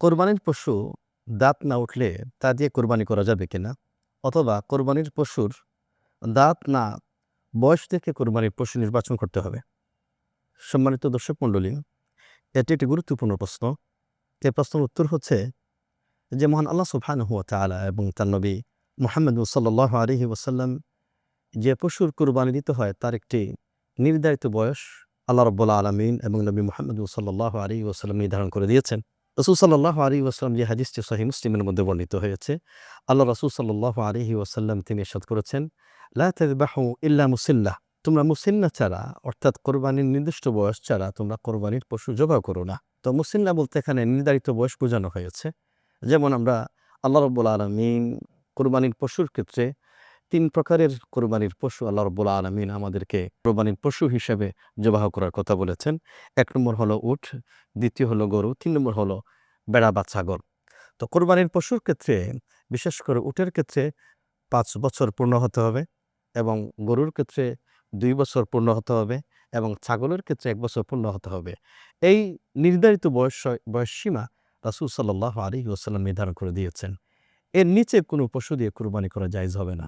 কোরবানির পশু দাঁত না উঠলে তা দিয়ে কোরবানি করা যাবে কিনা অথবা কোরবানির পশুর দাঁত না বয়স থেকে কোরবানির পশু নির্বাচন করতে হবে। সম্মানিত দর্শক মণ্ডলী, এটি একটি গুরুত্বপূর্ণ প্রশ্ন। এই প্রশ্নের উত্তর হচ্ছে যে, মহান আল্লাহ সুবহান হুয়া তালা এবং তার নবী মোহাম্মদ সাল্লাহ আলহি ওসাল্লাম যে পশুর কোরবানি দিতে হয়, তার একটি নির্ধারিত বয়স আল্লাহ রব্বুল্লা আলমিন এবং নবী মোহাম্মদ সাল্লাহ আলী ওসাল্লাম নির্ধারণ করে দিয়েছেন। রসুল সাল্লাহ আলী ওসাল্লাম যে হাদিসটি সহি মুসলিমের মধ্যে বর্ণিত হয়েছে, আল্লাহ রসুল সাল্লাহ আলহি ওসাল্লাম তিনি এরশাদ করেছেন ইল্লা মুসিল্লাহ, তোমরা মুসিল্লা ছাড়া, অর্থাৎ কোরবানির নির্দিষ্ট বয়স ছাড়া তোমরা কোরবানির পশু জবাই করো না। তো মুসিল্লা বলতে এখানে নির্ধারিত বয়স বোঝানো হয়েছে। যেমন আমরা আল্লাহ রব্বুল আলমিন কোরবানির পশুর ক্ষেত্রে তিন প্রকারের কোরবানির পশু আল্লাহ রব্বুল আলমিন আমাদেরকে কোরবানির পশু হিসেবে জবাহ করার কথা বলেছেন। এক নম্বর হলো উট, দ্বিতীয় হলো গরু, তিন নম্বর হলো বেড়া বা ছাগল। তো কোরবানির পশুর ক্ষেত্রে, বিশেষ করে উটের ক্ষেত্রে পাঁচ বছর পূর্ণ হতে হবে এবং গরুর ক্ষেত্রে দুই বছর পূর্ণ হতে হবে এবং ছাগলের ক্ষেত্রে এক বছর পূর্ণ হতে হবে। এই নির্ধারিত বয়স বয়স সীমা রাসুল সাল্লাহ আলী ওসাল্লাম নির্ধারণ করে দিয়েছেন। এর নিচে কোনো পশু দিয়ে কুরবানি করা জায়জ হবে না।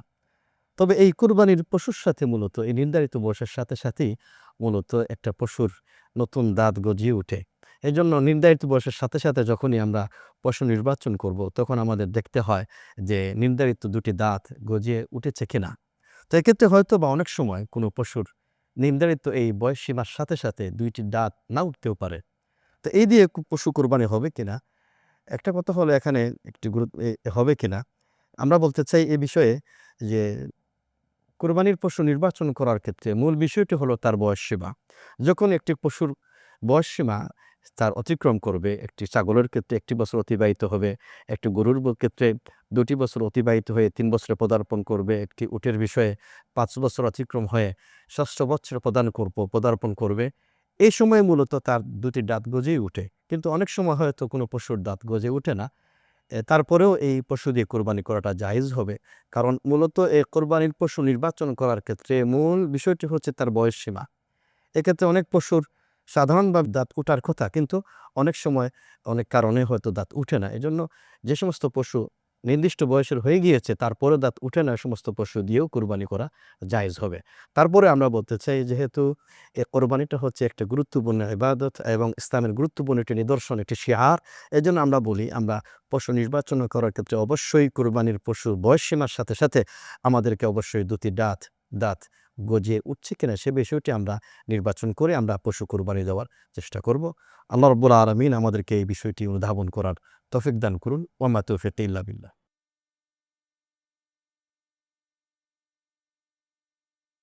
তবে এই কুরবানির পশুর সাথে মূলত, এই নির্ধারিত বয়সের সাথে সাথেই মূলত একটা পশুর নতুন দাঁত গজিয়ে ওঠে। এই জন্য নির্ধারিত বয়সের সাথে সাথে যখনই আমরা পশু নির্বাচন করব, তখন আমাদের দেখতে হয় যে নির্ধারিত দুটি দাঁত গজিয়ে উঠেছে কিনা। তো এক্ষেত্রে হয়তো বা অনেক সময় কোনো পশুর নির্ধারিত এই বয়স সীমার সাথে সাথে দুইটি দাঁত না উঠতেও পারে। তো এই দিয়ে পশু কোরবানি হবে কিনা? একটা কথা হলো এখানে একটি গুরুত্ব হবে কিনা? আমরা বলতে চাই এ বিষয়ে যে কোরবানির পশু নির্বাচন করার ক্ষেত্রে মূল বিষয়টি হলো তার বয়স সীমা। যখন একটি পশুর বয়স সীমা তার অতিক্রম করবে, একটি ছাগলের ক্ষেত্রে একটি বছর অতিবাহিত হবে, একটি গরুর ক্ষেত্রে দুটি বছর অতিবাহিত হয়ে তিন বছরে পদার্পণ করবে, একটি উটের বিষয়ে পাঁচ বছর অতিক্রম হয়ে ষষ্ঠ বছরে প্রদান করব, পদার্পণ করবে, এই সময় মূলত তার দুটি দাঁত গজেই উঠে। কিন্তু অনেক সময় হয়তো কোনো পশুর দাঁত গজে উঠে না। তারপরেও এই পশু দিয়ে কোরবানি করাটা জায়েজ হবে। কারণ মূলত এই কোরবানির পশু নির্বাচন করার ক্ষেত্রে মূল বিষয়টি হচ্ছে তার বয়স সীমা। এক্ষেত্রে অনেক পশুর সাধারণভাবে দাঁত উঠার কথা, কিন্তু অনেক সময় অনেক কারণে হয়তো দাঁত উঠে না। এজন্য যে সমস্ত পশু নির্দিষ্ট বয়সের হয়ে গিয়েছে তারপরে দাঁত উঠে না, সমস্ত পশু দিয়েও কোরবানি করা জায়জ হবে। তারপরে আমরা বলতে চাই, যেহেতু এ কোরবানিটা হচ্ছে একটা গুরুত্বপূর্ণ ইবাদত এবং ইসলামের গুরুত্বপূর্ণ একটি নিদর্শন, একটি শিহার এই জন্য আমরা বলি, আমরা পশু নির্বাচন করার ক্ষেত্রে অবশ্যই কোরবানির পশুর বয়স সীমার সাথে সাথে আমাদেরকে অবশ্যই দুটি দাঁত দাঁত গজিয়ে উঠছে কিনা সে বিষয়টি আমরা নির্বাচন করে আমরা পশু কোরবানি দেওয়ার চেষ্টা করব। আল্লাহ রব্বুল আলমিন আমাদেরকে এই বিষয়টি অনুধাবন করার তফিক দান করুন। ওমা তৌফিক ইল্লা বিল্লাহ।